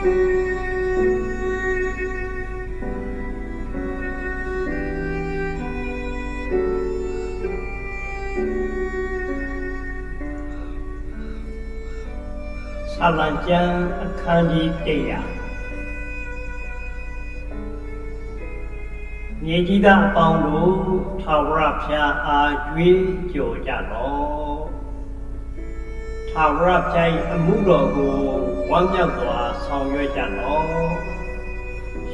အလံကျမ်းအခန်းကြီး100မြေကြီးသားအပေါင်းတို့ထာဝရဘုရားအားကြွေးကြော်ကြလော့ ထာဝရဘုရား၏အမှုတော်ကိုဝမ်းမြောက်စွာဆောင်ရွက်ကြလော့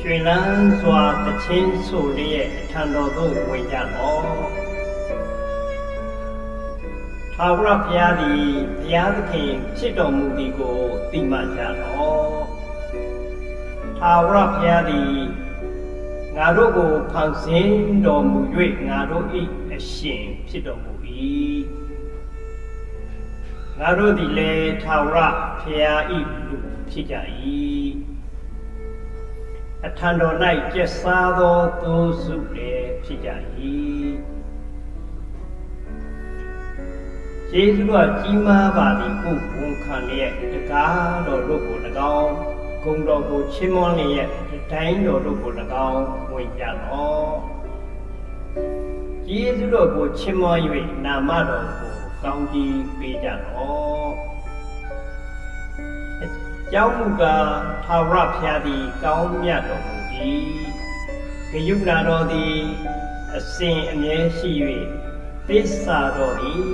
ရွှေလန်းစွာတခြင်းဆိုလျက်အထံတော်သို့ဝင်ကြလော့ထာဝရဘုရားသည်ဘုရားသခင်ဖြစ်တော်မူသည်ကိုသိမှတ်ကြလော့ထာဝရဘုရားသည်ငါတို့ကိုဖန်ဆင်းတော်မူ၍ငါတို့၏အရှင်ဖြစ်တော်မူ၏ ငါတို့သည်လည်းထာဝရဘုရား၏လူဖြစ်ကြ၏အထံတော်၌ကျက်စားသောသူစုလည်းဖြစ်ကြ၏ယေရှုကကြီးမားပါသည်ဟုဝန်ခံလျက်တကားတော်တို့ကို၎င်းဂုံတော်ကိုချီးမွမ်းလျက်တိုင်းတော်တို့ကို၎င်းဝင်ကြတော်ယေရှုတော်ကိုချီးမွမ်း၍နာမတော်ကို ကောင်းကြီးပေးကြတော်ကျောင်းမူကားထာဝရဘုရားသည် ကောင်းမြတ်တော်မူ၏ဂယုဏတော်သည် အစဉ်အမြဲရှိ၍သစ္စာတော်သည်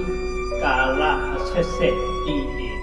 ကာလအဆက်ဆက်တည်နေ